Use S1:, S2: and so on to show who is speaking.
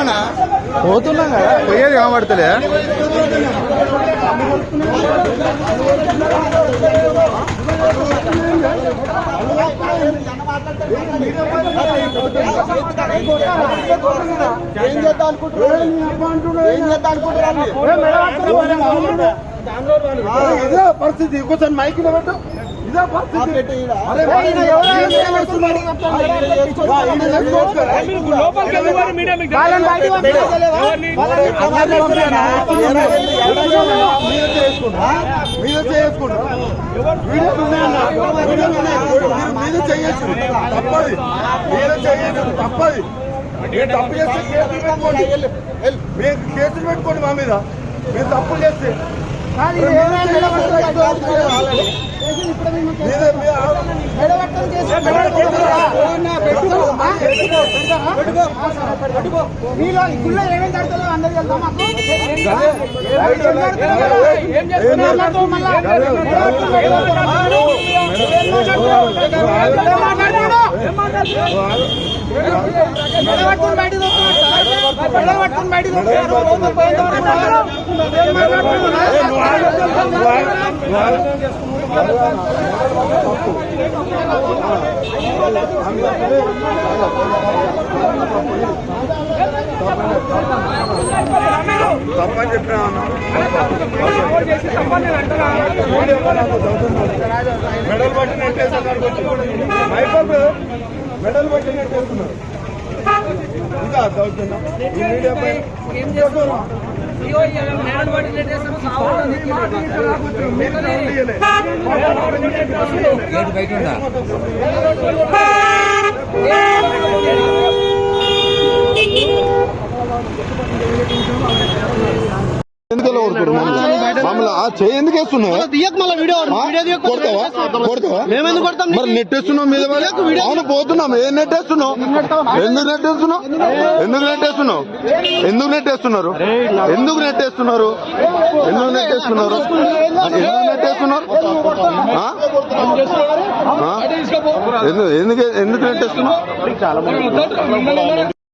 S1: పోతావానా
S2: పోతున్నాం కదా.
S1: పోయేది కనబడతలే.
S2: ఏం చేద్దాం అనుకుంటున్నారు ఏం చేద్దాం అనుకుంటున్నారు ఇదే పరిస్థితి. కొంచెం మైక్ పెట్టు. ఇదే పరిస్థితి అరే?
S3: లోపలికి వెళ్ళి మీడియా మీకు
S2: వాళ్ళని? మీద చేసుకుంటా మీద చేసుకుంటా ఉన్నాయన్న ఉన్నాయి మీరు చేయొచ్చు తప్పది మీద చేయొచ్చు తప్పది మీరు తప్పు చేస్తే కేసులు పెట్టుకోండి మీరు కేసులు పెట్టుకోండి మా మీద మీరు తప్పు చేస్తే
S4: మీలో గుళ్ళో ఏమేమి జరుగుతుందో అందరికి వెళ్తాం. మాకు
S3: ఏం చేస్తున్నారు?
S4: మళ్ళా
S2: తప్పని చెప్పినా మెడల్ బట్టి నెట్టేస్తున్నారు కొంచెం. మెడల్ పట్టి నెట్టేస్తున్నారు ఇంకా ఈ మీడియా పై
S3: ఇగో ఈ
S1: ఎందుకు మమ్మల్ని ఆ చేయి ఎందుకు వేస్తున్నావు? కొడతావా? కొడతావా? మరి నెట్టేస్తున్నావు మీద? అవును పోతున్నాం ఏం నెట్టేస్తున్నావు ఎందుకు నెట్టేస్తున్నావు ఎందుకు నెట్టేస్తున్నావు ఎందుకు నెట్టేస్తున్నారు ఎందుకు నెట్టేస్తున్నారు ఎందుకు నెట్టేస్తున్నారు ఎందుకు నెట్టేస్తున్నారు ఎందుకు ఎందుకు నెట్టేస్తున్నావు